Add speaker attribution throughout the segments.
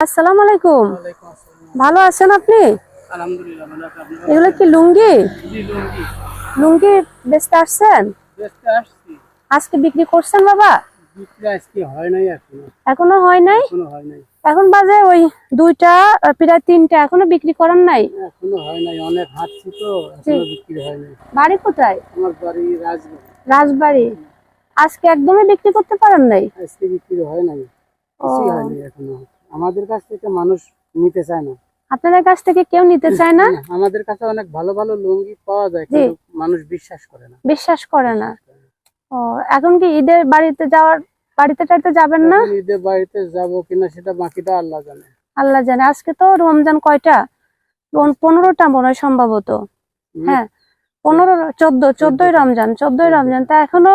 Speaker 1: আসসালামু আলাইকুম। ভালো আছেন আপনি? এগুলো কি লুঙ্গি?
Speaker 2: লুঙ্গি।
Speaker 1: বেচতে আসছেন? আজকে বিক্রি করছেন বাবা?
Speaker 2: এখনও। হয় নাই?
Speaker 1: এখনও বাজে ওই দুইটা প্রায় তিনটা এখনও বিক্রি করেন নাই?
Speaker 2: এখনও হয় নাই। অনেক হাঁটছি তো, বিক্রি হয় নাই।
Speaker 1: বাড়ি কোথায়?
Speaker 2: আমার বাড়ি রাজবাড়ী।
Speaker 1: রাজবাড়ি। আজকে একদমই বিক্রি করতে পারেন নাই?
Speaker 2: আজকে বিক্রি হয় নাই। হয় নাই এখনও। আমাদের কাছ থেকে মানুষ নিতে চায় না।
Speaker 1: আপনাদের কাছ থেকে কেউ নিতে চায় না?
Speaker 2: না, আমাদের কাছে অনেক ভালো ভালো লুঙ্গি পাওয়া যায় কিন্তু মানুষ বিশ্বাস করে না।
Speaker 1: বিশ্বাস করে না। ও এখন কি ঈদের বাড়িতে যাওয়ার বাড়িতে টাড়িতে যাবেন না?
Speaker 2: ঈদের বাড়িতে যাব কিনা সেটা বাকিটা আল্লাহ জানে।
Speaker 1: আল্লাহ জানে। আজকে তো রমজান কয়টা? পনেরোটা মনে হয় সম্ভবত। হ্যাঁ পনেরো চোদ্দ চোদ্দই রমজান চোদ্দই রমজান। তা এখনও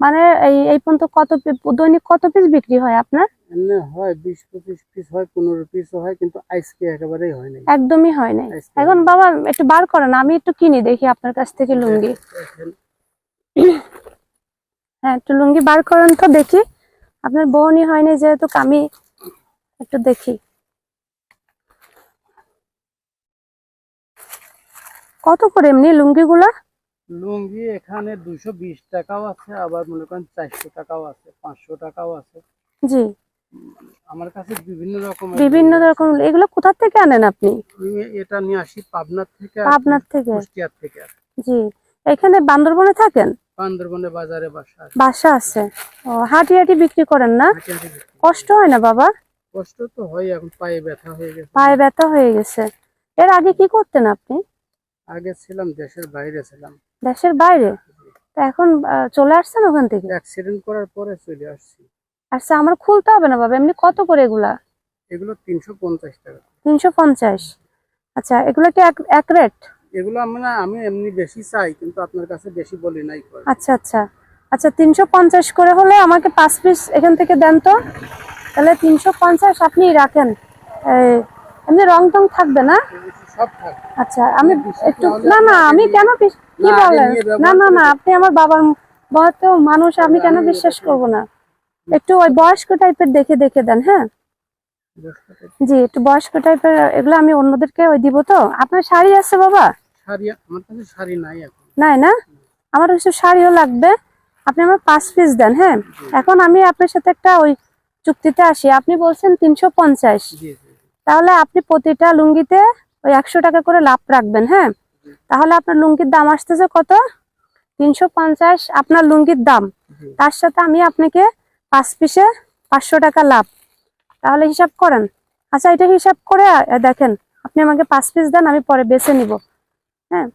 Speaker 1: মানে এই এই পর্যন্ত কত দৈনিক কত পিস বিক্রি হয় আপনার?
Speaker 2: এমনি হয় বিশ পঁচিশ পিস হয় পনেরো পিস হয় কিন্তু আজকে একেবারেই হয় নাই।
Speaker 1: একদমই হয় নাই। এখন বাবা একটু বার করেন আমি একটু কিনি দেখি আপনার কাছ থেকে লুঙ্গি। হ্যাঁ একটু লুঙ্গি বার করেন তো দেখি। আপনার বউনি হয়নি যেহেতু আমি একটু দেখি। কত করে এমনি লুঙ্গিগুলা?
Speaker 2: লুঙ্গি এখানে দুশো বিশ টাকাও আছে আবার মনে করেন চারশো টাকাও আছে পাঁচশো টাকাও আছে।
Speaker 1: জি।
Speaker 2: আমার কাছে বিভিন্ন রকম
Speaker 1: বিভিন্ন রকম। এগুলো কোথা থেকে আনেন আপনি?
Speaker 2: এটা নিয়ে আসি পাবনার থেকে
Speaker 1: পাবনার থেকে?
Speaker 2: কুষ্টিয়ার থেকে।
Speaker 1: জি। এখানে বান্দরবনে থাকেন?
Speaker 2: বান্দরবনে বাজারে বাসা আছে।
Speaker 1: বাসা আছে। ও হাঁটি হাঁটি বিক্রি করেন না। কষ্ট হয় না বাবা?
Speaker 2: কষ্ট তো হয় এখন পায়ে ব্যথা হয়ে গেছে।
Speaker 1: পায়ে ব্যথা হয়ে গেছে। এর আগে কি করতেন আপনি?
Speaker 2: আগে ছিলাম দেশের বাইরে ছিলাম।
Speaker 1: দেশের বাইরে? তা এখন চলে আসছেন ওখান থেকে?
Speaker 2: অ্যাক্সিডেন্ট করার পরে চলে আসছি।
Speaker 1: আচ্ছা আমার খুলতে হবে না বাবা এমনি কত করে এগুলা?
Speaker 2: এগুলো তিনশো পঞ্চাশ টাকা।
Speaker 1: তিনশো পঞ্চাশ? আচ্ছা এগুলো কি এক- রেট?
Speaker 2: এগুলো আমি না আমি এমনি বেশি চাই কিন্তু আপনার কাছে বেশি বলি নাই করে
Speaker 1: আচ্ছা আচ্ছা। আচ্ছা তিনশো পঞ্চাশ করে হলে আমাকে পাঁচ পিস এখান থেকে দেন তো? তাহলে তিনশো পঞ্চাশ আপনি রাখেন। এই, এমনি রং টং থাকবে না?
Speaker 2: সব থাকে
Speaker 1: আচ্ছা আমি একটু
Speaker 2: না
Speaker 1: না আমি কেন কি বলেন? না না না আপনি আমার বাবার বয়স মানুষ আমি কেন বিশ্বাস করব না? একটু ওই বয়স্ক টাইপের দেখে দেখে দেন হ্যাঁ? জি একটু বয়স্ক টাইপের এগুলো আমি অন্যদেরকে ওই দিব তো। আপনার শাড়ি আছে বাবা?
Speaker 2: নাই
Speaker 1: না? আমার কিছু শাড়িও লাগবে। আপনি আমার পাঁচ পিস দেন হ্যাঁ? এখন আমি আপনার সাথে একটা ওই চুক্তিতে আসি। আপনি বলছেন তিনশো পঞ্চাশ। তাহলে আপনি প্রতিটা লুঙ্গিতে ওই একশো টাকা করে লাভ রাখবেন হ্যাঁ? তাহলে আপনার লুঙ্গির দাম আসতেছে কত? তিনশো পঞ্চাশ আপনার লুঙ্গির দাম। তার সাথে আমি আপনাকে পাঁচ পিসে পাঁচশো টাকা লাভ। তাহলে হিসাব করেন। আচ্ছা এটা হিসাব করে দেখেন আপনি আমাকে পাঁচ পিস দেন আমি পরে বেছে নিব। হ্যাঁ?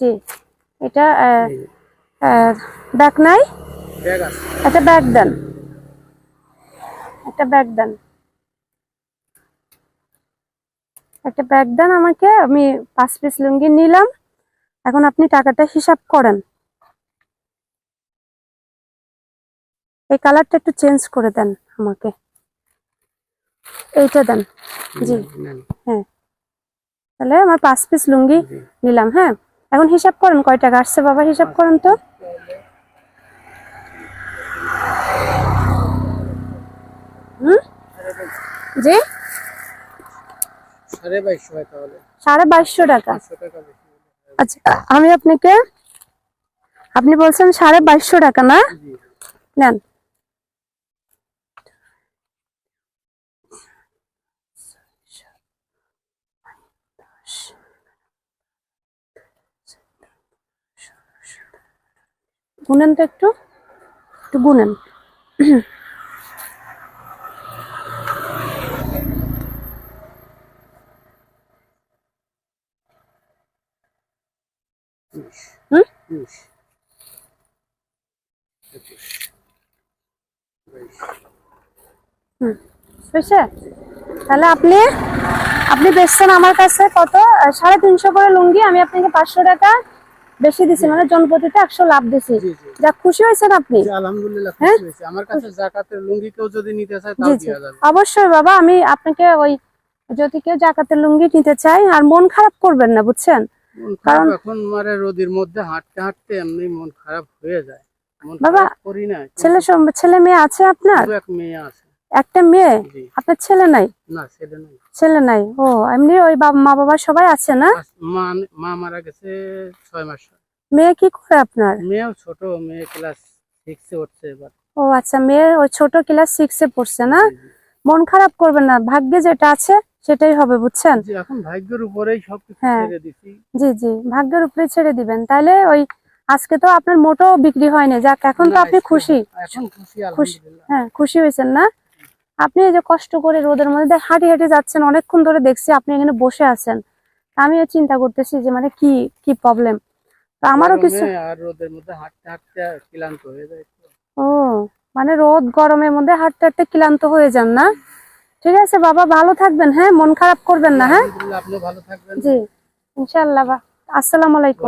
Speaker 2: জি,
Speaker 1: এটা ব্যাগ নাই? একটা ব্যাগ দেন। একটা ব্যাগ দেন। একটা ব্যাগ দেন আমাকে আমি পাঁচ পিস লুঙ্গি নিলাম। এখন আপনি টাকাটা হিসাব করেন। এই কালারটা একটু চেঞ্জ করে দেন আমাকে। এইটা দেন। জি। হ্যাঁ। তাহলে আমার পাঁচ পিস লুঙ্গি নিলাম হ্যাঁ। এখন হিসাব করেন কয় টাকা আসছে বাবা হিসাব করেন তো। হুম? জি?
Speaker 2: সাড়ে বাইশশো
Speaker 1: টাকা। আচ্ছা আমি আপনাকে আপনি বলছেন সাড়ে বাইশশো টাকা না? নেন। গুনেন তো একটু একটু গুনেন। তাহলে আপনি আপনি বেচছেন আমার কাছে কত? সাড়ে তিনশো করে লুঙ্গি, আমি আপনাকে পাঁচশো টাকা বেশি দিছি মানে জনপ্রতিতে একশো লাভ দিছি। যা খুশি হয়েছেন আপনি।
Speaker 2: আলহামদুলিল্লাহ
Speaker 1: হ্যাঁ?
Speaker 2: খুশি হয়েছি। আমার কাছে জাকাতের লুঙ্গি কেউ যদি নিতে চায় তাও দেওয়া যাবে।
Speaker 1: অবশ্যই বাবা আমি আপনাকে ওই যদি কেউ জাকাতের লুঙ্গি নিতে চাই আর মন খারাপ করবেন না বুঝছেন?
Speaker 2: খারাপ এখন মারে রোদের মধ্যে হাঁটতে হাঁটতে এমনি মন খারাপ হয়ে যায়।
Speaker 1: বাবা,
Speaker 2: করি না।
Speaker 1: ছেলে ছেলে মেয়ে আছে আপনার?
Speaker 2: এক মেয়ে আছে।
Speaker 1: একটা মেয়ে? আপনার ছেলে নাই?
Speaker 2: না ছেলে নাই।
Speaker 1: ছেলে নাই। ও এমনি ওই বাবা মা বাবা সবাই আছে না?
Speaker 2: মা মারা গেছে ছয় মাস
Speaker 1: মেয়ে কি করে আপনার?
Speaker 2: মেয়েও ছোট মেয়ে ক্লাস সিক্সে উঠছে এবার।
Speaker 1: ও আচ্ছা মেয়ে ওই ছোট ক্লাস সিক্সে পড়ছে না। মন খারাপ করবেন না ভাগ্যে যেটা আছে সেটাই হবে বুঝছেন?
Speaker 2: এখন ভাগ্যের উপরেই সবকিছু
Speaker 1: হ্যাঁ।
Speaker 2: ছেড়ে দিছি।
Speaker 1: জি জি ভাগ্যের উপরে ছেড়ে দিবেন। তাইলে ওই আজকে তো আপনার মোটো বিক্রি হয়নি। যাক এখন তো আপনি খুশি।
Speaker 2: খুশি।
Speaker 1: হ্যাঁ খুশি হয়েছেন না? আপনি এই যে কষ্ট করে রোদের মধ্যে হাঁটি হাঁটি যাচ্ছেন অনেকক্ষণ ধরে দেখছি আপনি এখানে বসে আছেন। আমিও চিন্তা করতেছি যে মানে কি কি প্রবলেম তো আমারও কিছু
Speaker 2: আর রোদের মধ্যে হাঁটতে হাঁটতে ক্লান্ত হয়ে যায়
Speaker 1: ও মানে রোদ গরমের মধ্যে হাঁটতে হাঁটতে ক্লান্ত হয়ে যান না? ঠিক আছে বাবা ভালো থাকবেন হ্যাঁ? মন খারাপ করবেন না হ্যাঁ?
Speaker 2: আলহামদুলিল্লাহ আপনি ভালো থাকবেন।
Speaker 1: জি ইনশাআল্লাহ আসসালামু আলাইকুম।